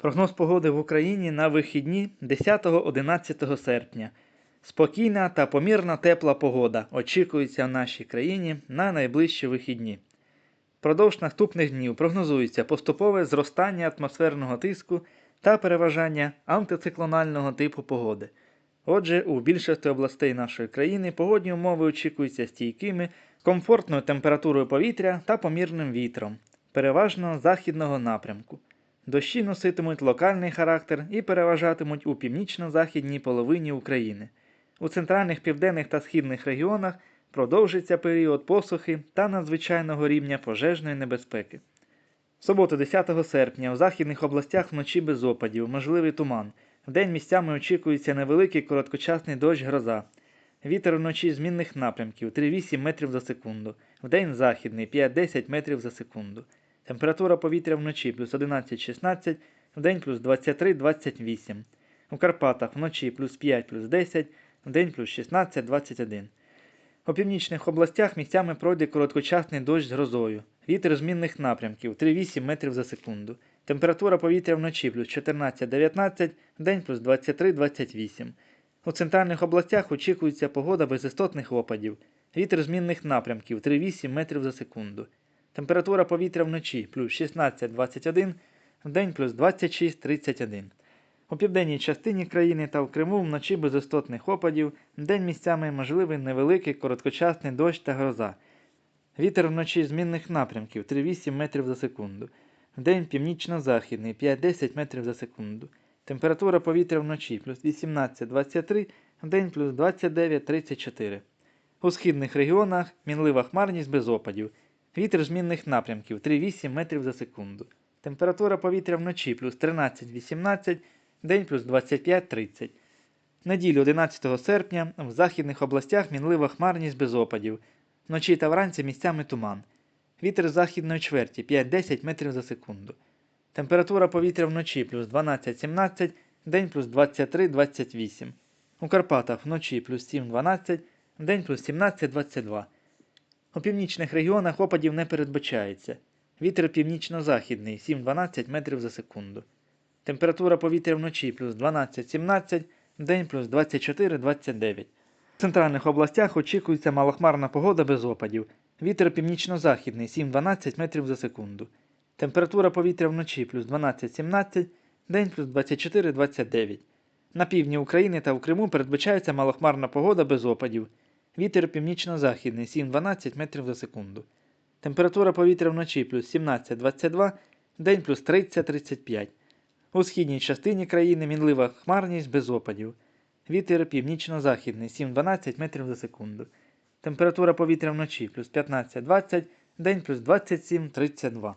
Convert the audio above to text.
Прогноз погоди в Україні на вихідні 10-11 серпня. Спокійна та помірна тепла погода очікується в нашій країні на найближчі вихідні. Продовж наступних днів прогнозується поступове зростання атмосферного тиску та переважання антициклонального типу погоди. Отже, у більшості областей нашої країни погодні умови очікуються стійкими, комфортною температурою повітря та помірним вітром, переважно західного напрямку. Дощі носитимуть локальний характер і переважатимуть у північно-західній половині України. У центральних південних та східних регіонах продовжиться період посухи та надзвичайного рівня пожежної небезпеки. В суботу 10 серпня у західних областях вночі без опадів, можливий туман. Вдень місцями очікується невеликий короткочасний дощ гроза. Вітер вночі змінних напрямків 3-8 метрів за секунду. Вдень західний 5-10 метрів за секунду. Температура повітря вночі плюс 11-16, вдень плюс 23-28. У Карпатах вночі плюс 5 плюс 10, вдень плюс 16-21. У північних областях місцями пройде короткочасний дощ з грозою. Вітер змінних напрямків 3-8 метрів за секунду. Температура повітря вночі плюс 14-19, вдень плюс 23-28. У центральних областях очікується погода без істотних опадів. Вітер змінних напрямків 3-8 метрів за секунду. Температура повітря вночі плюс 16-21, вдень плюс 26-31. У південній частині країни та в Криму вночі без істотних опадів, вдень місцями можливий невеликий короткочасний дощ та гроза. Вітер вночі змінних напрямків 3-8 метрів за секунду. Вдень північно-західний 5-10 метрів за секунду. Температура повітря вночі плюс 18-23, вдень плюс 29-34. У східних регіонах мінлива хмарність без опадів. Вітер змінних напрямків 3-8 метрів за секунду. Температура повітря вночі плюс 13-18, день плюс 25-30. Неділю 11 серпня в західних областях мінлива хмарність без опадів. Вночі та вранці місцями туман. Вітер західної чверті 5-10 метрів за секунду. Температура повітря вночі плюс 12-17, день плюс 23-28. У Карпатах вночі плюс 7-12, день плюс 17-22. У північних регіонах опадів не передбачається. Вітер північно-західний 7-12 метрів за секунду. Температура повітря вночі плюс 12-17, день плюс 24-29. В центральних областях очікується малохмарна погода без опадів. Вітер північно-західний 7-12 метрів за секунду. Температура повітря вночі плюс 12-17, день плюс 24-29. На півдні України та в Криму передбачається малохмарна погода без опадів. Вітер північно-західний 7-12 метрів за секунду. Температура повітря вночі плюс 17-22, день плюс 30-35. У східній частині країни мінлива хмарність без опадів. Вітер північно-західний 7-12 метрів за секунду. Температура повітря вночі плюс 15-20, день плюс 27-32.